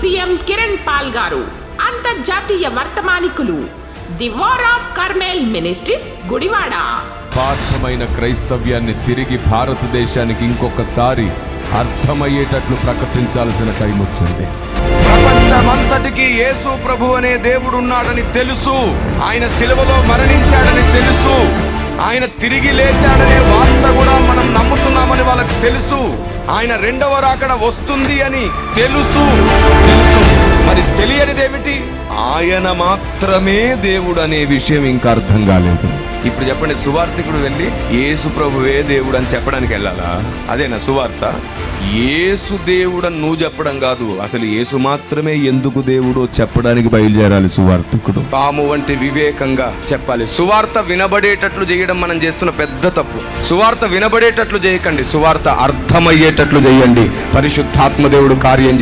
CM Kiran Paul గారు అంతర్జాతీయ వర్తమానికులు the war of Carmel ministries Gudivada. పాఠమైన క్రైస్తవ్యాన్ని తిరిగి భారతదేశానికి ఇంకొకసారి అర్థమయ్యేటట్లు ప్రకటించాల్సిన టైం వచ్చింది. ప్రపంచమంతటికి యేసు ప్రభు అనే దేవుడు ఉన్నాడని తెలుసు. ఆయన సిలువలో మరణించాడని తెలుసు. ఆయన తిరిగి లేచాడనే వార్త కూడా మనం నమ్ముతున్నామని వాళ్ళకి తెలుసు. ఆయన రెండవ రాకడ వస్తుంది అని తెలుసు. ఆయన మాత్రమే దేవుడు అనే విషయం ఇంకా అర్థం కాలేదు. ఇప్పుడు చెప్పండి సువార్థికుడు వెళ్ళి యేసు ప్రభువే దేవుడు అని చెప్పడానికి వెళ్ళాలా? అదేనా సువార్త? యేసు దేవుడు అని నువ్వు చెప్పడం కాదు అసలు యేసు మాత్రమే ఎందుకు దేవుడో చెప్పడానికి బయలుదేరాలి సువార్థికుడు? పాము వంటి వివేకంగా చెప్పాలి. సువార్త వినబడేటట్లు చేయడం మనం చేస్తున్న పెద్ద తప్పు. సువార్త వినబడేటట్లు చేయకండి సువార్త అర్థమయ్యేటట్లు చేయండి. పరిశుద్ధాత్మ దేవుడు కార్యం చేసి